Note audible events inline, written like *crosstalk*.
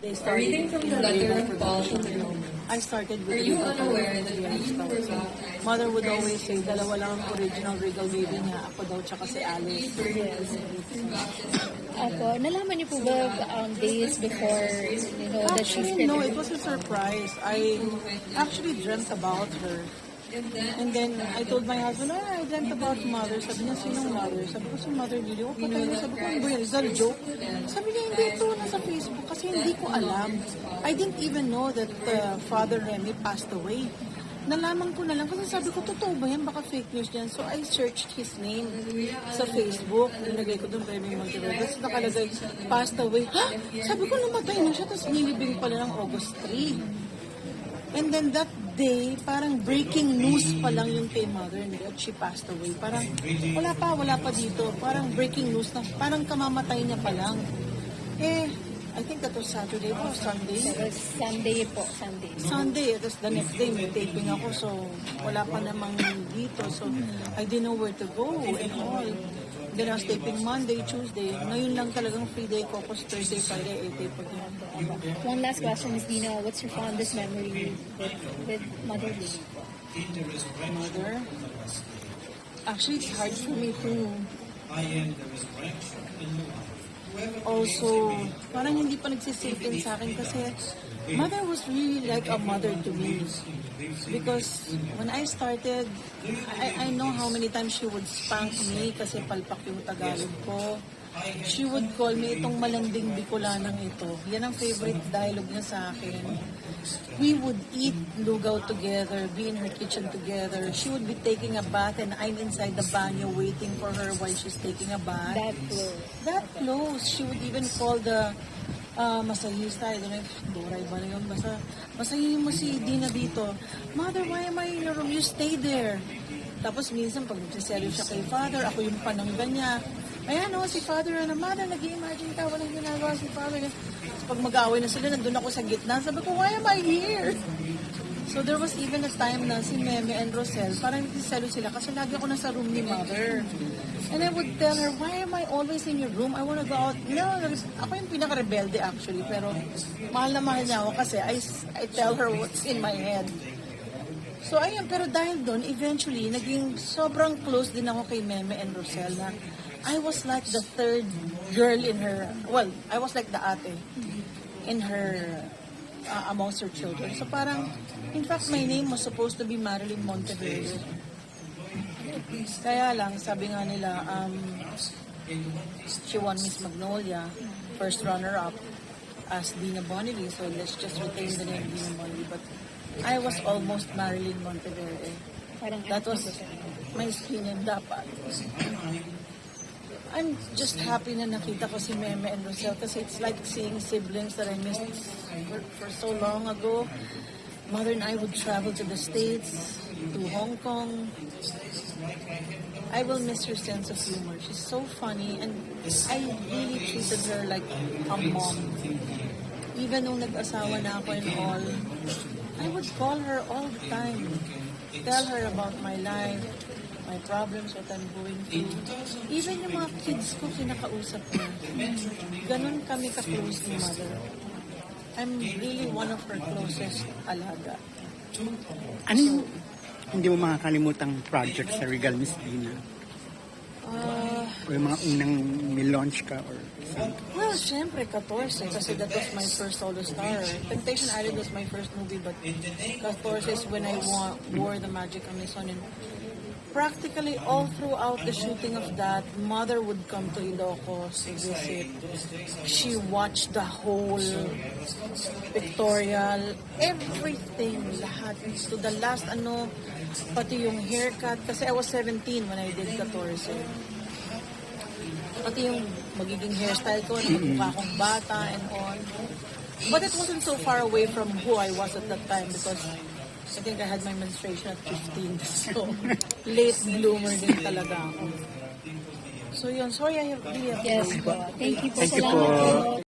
They A started reading from the letter of Paul to the Romans. I started with Are you the unaware that we were baptized Mother would always say, dalawa lang ang original regal baby niya. Ako daw, tsaka si Alice. Ako, nalaman niyo po ba um, days before, you know, that she's Actually, no, pregnant? it was a surprise. I actually dreamt about her. And then I told my husband, ah, I dreamt about mother. Sabi niya, sinong mother? Sabi ko, si mother Lily. O, patay niya. Sabi ko, ano ba? Is that a joke? Sabi niya, hindi ito. Nasa Facebook. Kasi hindi ko alam. I didn't even know that uh, Father Remy passed away. Nalaman ko na lang. Kasi sabi ko, totoo ba yan? Baka fake news yan. So I searched his name sa Facebook. Nilagay ko doon, Remy Monteverde. Tapos nakalagay, passed away. Ha? *gasps* Sabi ko, namatay na siya. Tapos nilibing pala ng August 3. And then that day, parang breaking news pa lang yung kay mother that she passed away. Parang wala pa, wala pa dito. Parang breaking news na, parang kamamatay niya pa lang. Eh, I think that was Saturday po, Sunday. Sunday po, Sunday. Sunday, tapos the next day may taping ako, so wala pa namang dito. So I didn't know where to go and all. Then I was taping Monday, Tuesday. Ngayon lang talagang free day ko, tapos Thursday, Friday, ay tape again. One last question, Ms. Dina. What's your fondest memory with, with Mother Lily? Mother, actually it's hard for me to also, parang hindi pa nagsisink in sa akin kasi mother was really like a mother to me. Because when I started, I, I know how many times she would spank me kasi palpak yung Tagalog ko. She would call me itong malanding Bicolanang ito. Yan ang favorite dialogue niya sa akin. We would eat lugaw together, be in her kitchen together. She would be taking a bath and I'm inside the banyo waiting for her while she's taking a bath That close. that close. She would even call the uh, masahista. I don't know if Doray ba na yun. Basta, masahihin mo si Dina dito. Mother, why am I in your room? You stay there. Tapos minsan, pag nagsiseryo siya kay Father, ako yung panangga niya. Ayan o, si Father, ano, Mother, nag-imagine ka, walang ginagawa si Father. Pag mag-away na sila, nandun ako sa gitna. Sabi ko, why am I here? So there was even a time na si Meme and Rosel, parang nagsiselo sila kasi lagi ako nasa room ni Mother. And I would tell her, why am I always in your room? I want to go out. No, ako yung pinaka-rebelde actually, pero mahal na mahal niya ako kasi I, I tell her what's in my head. So ayun, pero dahil doon, eventually, naging sobrang close din ako kay Meme and Rosel na I was like the third girl in her, well, I was like the ate in her, uh, amongst her children. So parang, in fact, my name was supposed to be Marilyn Monteverde. Kaya lang, sabi nga nila, um, she won Miss Magnolia, first runner-up as Dina Bonnevie, so let's just retain the name Dina Bonnevie. But I was almost Marilyn Monteverde. That was my opinion dapat. I'm just happy na nakita ko si Meme and Rosel kasi it's like seeing siblings that I missed for, for so long ago. Mother and I would travel to the States, to Hong Kong. I will miss her sense of humor. She's so funny and I really treated her like a mom. Even nung nag-asawa na ako and all, I would call her all the time. Tell her about my life, my problems, what I'm going through. Even yung mga kids ko, kinakausap ko. Ganon kami ka-close ni mother. I'm really one of her closest alaga. Ano yung hindi mo makakalimutang project sa Regal Miss Dina? Ah, O yung mga unang may-launch ka or something? Well, syempre, 14 kasi that was my first solo star. Temptation Island was my first movie but 14 is when I wore the Magic Amazon and practically all throughout the shooting of that, mother would come to Ilocos to visit. She watched the whole pictorial, everything, lahat. To the last, ano, pati yung haircut. Kasi I was 17 when I did 14 pati yung magiging hairstyle ko, mukha akong bata and all. But it wasn't so far away from who I was at that time because I think I had my menstruation at 15. *laughs* So, late bloomer din talaga ako. So yun, sorry I have really have to Yes po. Thank you po. Thank you Salamat po. po.